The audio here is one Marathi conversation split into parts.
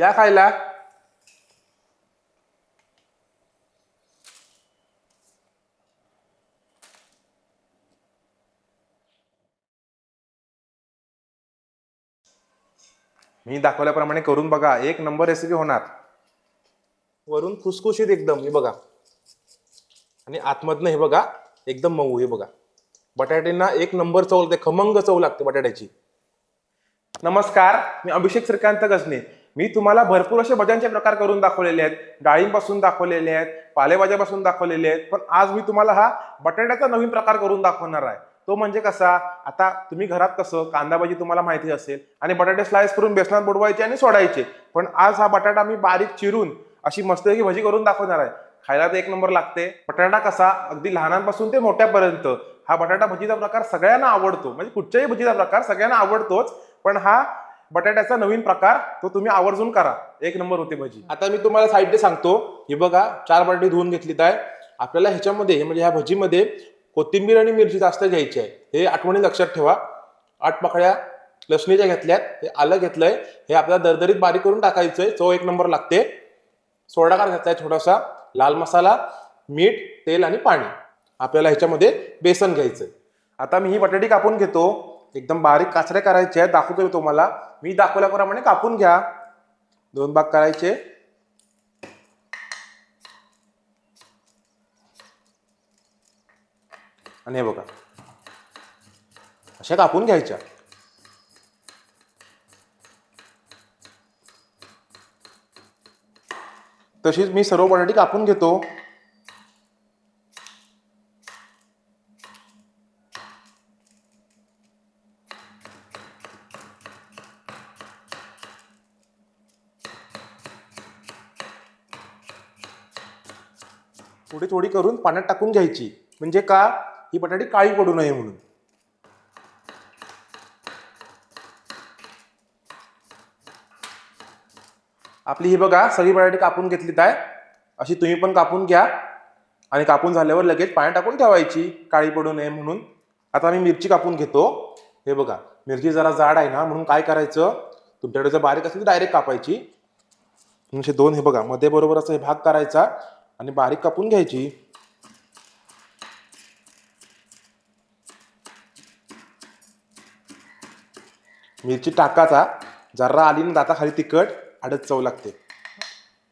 या खायला. मी दाखवल्याप्रमाणे करून बघा एक नंबर रेसिपी होणार. वरून खुसखुशीत एकदम हे बघा. आणि आतमधनं हे बघा एकदम मऊ हे बघा. बटाट्यांना एक नंबर चव लागते खमंग चव लागते बटाट्याची. नमस्कार मी अभिषेक श्रीकांत गजने. मी तुम्हाला भरपूर असे भज्यांचे प्रकार करून दाखवलेले आहेत. डाळींपासून दाखवलेले आहेत पालेभाज्यापासून दाखवलेले आहेत. पण आज मी तुम्हाला हा बटाट्याचा नवीन प्रकार करून दाखवणार आहे. तो म्हणजे कसा? आता तुम्ही घरात कसं? कांदा भाजी तुम्हाला माहिती असेल. आणि बटाटे स्लाइस करून बेसनात बुडवायचे आणि सोडायचे. पण आज हा बटाटा मी बारीक चिरून अशी मस्तपैकी भजी करून दाखवणार आहे. खायला तर एक नंबर लागते. बटाटा कसा? अगदी लहानांपासून ते मोठ्यापर्यंत. हा बटाटा भजीचा प्रकार सगळ्यांना आवडतो. म्हणजे कुठच्याही भजीचा प्रकार सगळ्यांना आवडतोच. पण हा बटाट्याचा नवीन प्रकार तो तुम्ही आवर्जून करा. एक नंबर होते भजी. आता मी तुम्हाला साईडने सांगतो. हे बघा चार बटाटे धुवून घेतलीत आहे. आपल्याला ह्याच्यामध्ये म्हणजे ह्या भजीमध्ये कोथिंबीर आणि मिरची जास्त घ्यायची आहे. हे आठवणी लक्षात ठेवा. आठ पाकळ्या लसणीच्या घेतल्यात. हे आलं घेतलंय. हे आपल्याला दरदरीत बारीक करून टाकायचंय. चव एक नंबर लागते. सोडाकार घेतलाय थोडासा. लाल मसाला मीठ तेल आणि पाणी. आपल्याला ह्याच्यामध्ये बेसन घ्यायचंय. आता मी ही बटाटी कापून घेतो. एकदम बारीक काचऱ्या करायचे आहेत दाखवतो मी तुम्हाला. मी दाखवल्याप्रमाणे कापून घ्या. दोन भाग करायचे. आणि हे बघा. अशा कापून घ्यायच्या. तशीच मी सर्व बटाटी कापून घेतो. थोडी थोडी करून पाण्यात टाकून घ्यायची. म्हणजे का? ही बटाटी काळी पडू नये म्हणून. आपली ही बघा सगळी बटाटी कापून घेतलीत आहे अशी तुम्ही पण कापून घ्या. आणि कापून झाल्यावर लगेच पाण्यात टाकून ठेवायची. काळी पडू नये म्हणून. आता मी मिरची कापून घेतो. हे बघा मिरची जरा जाड आहे ना म्हणून काय करायचं? तुमच्याकडे जर बारीक असेल तर डायरेक्ट कापायची. असे दोन हे बघा मध्ये बरोबर असं हे भाग करायचा. आणि बारीक कापून घ्यायची. मिरची टाकाचा जरा आली ना दाता खाली तिखट आडत चव लागते.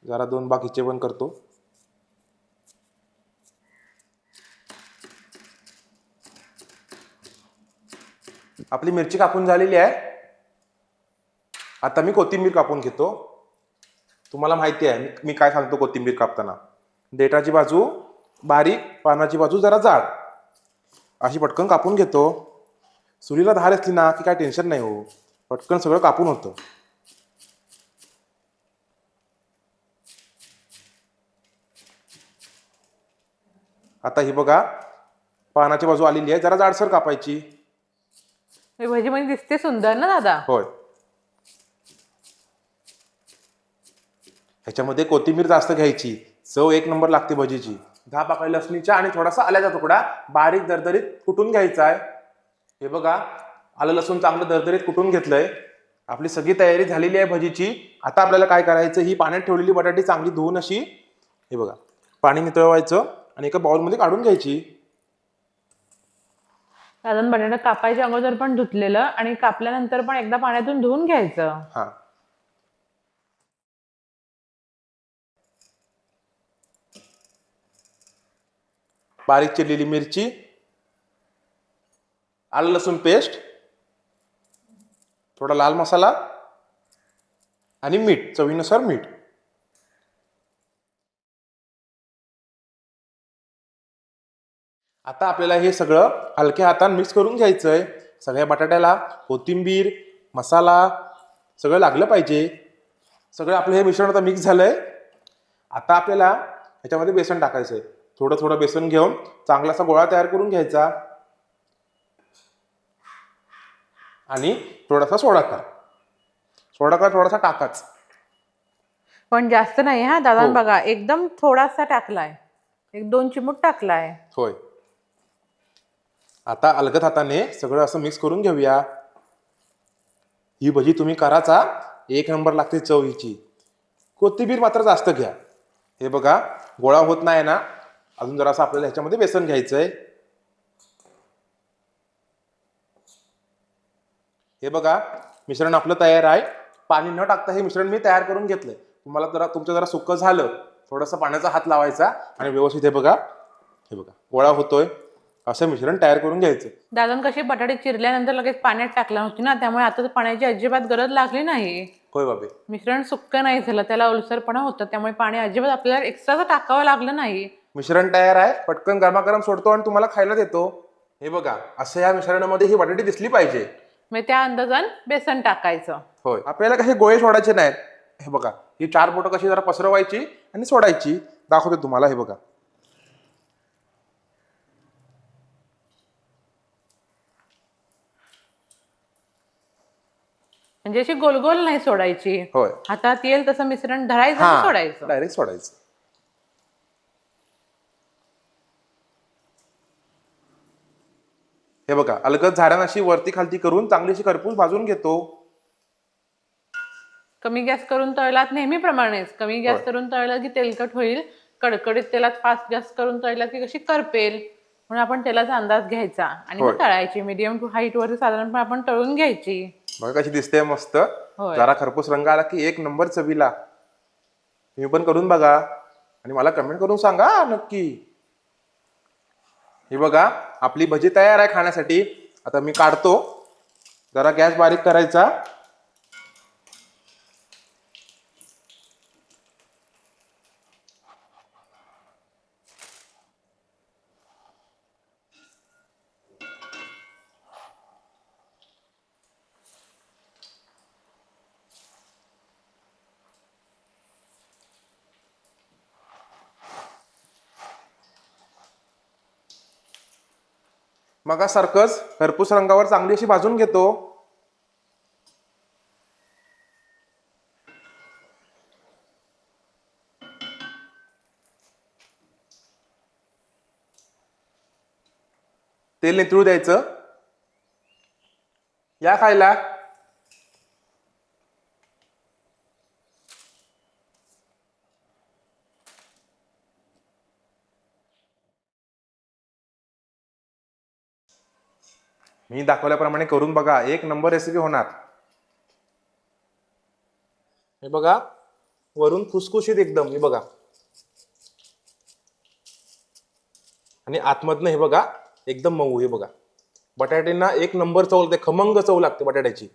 जरा दोन बाकीचे पण करतो. आपली मिरची कापून झालेली आहे. आता मी कोथिंबीर कापून घेतो. तुम्हाला माहिती आहे मी- मी काय सांगतो कोथिंबीर कापताना. देठाची बाजू बारीक पानाची बाजू जरा जाड. अशी पटकन कापून घेतो. सुरीला धार असली ना की काय टेन्शन नाही हो. पटकन सगळं कापून होतं. आता ही बघा पानाची बाजू आलेली आहे. जरा जाडसर कापायची. ही भजी म्हणजे दिसते सुंदर ना दादा? होय. ह्याच्यामध्ये कोथिंबीर जास्त घ्यायची. चव एक नंबर लागते भजीची. दहा पाकळी लसणीच्या आणि थोडासा आल्याचा तुकडा बारीक दरदरीत कुटून घ्यायचा आहे हे बघा आलं लसूण चांगलं दरदरीत कुटून घेतलंय. आपली सगळी तयारी झालेली आहे भजीची. आता आपल्याला काय करायचं ही पाण्यात ठेवलेली बटाटी चांगली धुवून अशी हे बघा पाणी नितळवायचं आणि एका बाउलमध्ये काढून घ्यायची. साधारण बटाटा कापायच्या अगोदर पण धुतलेलं आणि कापल्यानंतर पण एकदा पाण्यातून धुवून घ्यायचं. हा. बारीक चिरलेली मिरची आलं लसूण पेस्ट थोडा लाल मसाला आणि मीठ चवीनुसार मीठ. आता आपल्याला हे सगळं हलक्या हाताने मिक्स करून घ्यायचं आहे सगळ्या बटाट्याला कोथिंबीर मसाला सगळं लागलं पाहिजे. सगळं आपलं हे मिश्रण आता मिक्स झालंय. आता आपल्याला ह्याच्यामध्ये बेसन टाकायचं आहे थोडं थोडं बेसन घेऊन चांगलासा गोळा तयार करून घ्यायचा. आणि थोडासा सोडाकार सोडाकार थोडासा टाकाच. पण जास्त नाही हा दादा हो. बघा एकदम थोडासा टाकलाय. एक दोन चिमूट टाकलाय. होय. आता अलगद हाताने सगळं असं मिक्स करून घेऊया. ही भजी तुम्ही कराचा एक नंबर लागते चव हिची कोथिंबीर मात्र जास्त घ्या. हे बघा गोळा होत नाही ना. अजून जरासं आपल्याला ह्याच्यामध्ये बेसन घ्यायचंय. हे बघा मिश्रण आपलं तयार आहे. पाणी न टाकता हे मिश्रण मी तयार करून घेतलंय. तुम्हाला जरा तुमचं जरा सुकं झालं थोडंसं पाण्याचा हात लावायचा आणि व्यवस्थित हे बघा हे बघा गोळा होतोय. असं मिश्रण तयार करून घ्यायचं. दादन कशी बटाटे चिरल्यानंतर लगेच पाण्यात टाकला नव्हती ना त्यामुळे आता तर पाण्याची अजिबात गरज लागली नाही. होय बाबे. मिश्रण सुक्क नाही झालं त्याला ओलसरपणा होतं त्यामुळे पाणी अजिबात आपल्याला एक्स्ट्राचं टाकावं लागलं नाही. मिश्रण तयार आहे पटकन गरमागरम सोडतो आणि तुम्हाला खायला देतो. हे बघा असं या मिश्रणामध्ये ही बटाटी दिसली पाहिजे. मग त्या अंदाजान बेसन टाकायचं. होय. आपल्याला काही गोळे सोडायचे नाहीत. हे बघा ही चार बोटं कशी जरा पसरवायची आणि सोडायची. दाखवते तुम्हाला हे बघा. म्हणजे अशी गोलगोल नाही सोडायची. होय. हातात येईल तसं मिश्रण धरायचं आणि सोडायचं? डायरेक्ट सोडायचं. हे बघा अलगद झाडांना अशी वरती खालती करून चांगली अशी खरपूस भाजून घेतो. कमी गॅस करून तळलात नेहमीप्रमाणेच. कमी गॅस करून तळलं की तेलकट होईल. कडकडीत तेलात फास्ट गॅस करून तळलं की कशी करपेल म्हणून आपण तेलाचा अंदाज घ्यायचा. आणि. तळायची. मीडियम टू हाईट वरती साधारणपणे आपण तळून घ्यायची. बघा कशी दिसते मस्त. जरा खरपूस रंग आला की एक नंबर चवीला. तुम्ही पण करून बघा. आणि मला कमेंट करून सांगा नक्की. हे बघा आपली भजी तयार आहे खाण्यासाठी. आता मी काढतो. जरा गॅस बारीक करायचा. मगासारखंच खरपूस रंगावर चांगली अशी भाजून घेतो. तेल नितळू द्यायचं. या खायला मी दाखवल्याप्रमाणे करून बघा एक नंबर रेसिपी होणार. हे बघा वरून खुसखुशीत एकदम हे बघा. आणि आतमधनं हे बघा एकदम मऊ हे बघा. बटाट्यांना एक नंबर चव लागते खमंग चव लागते बटाट्याची.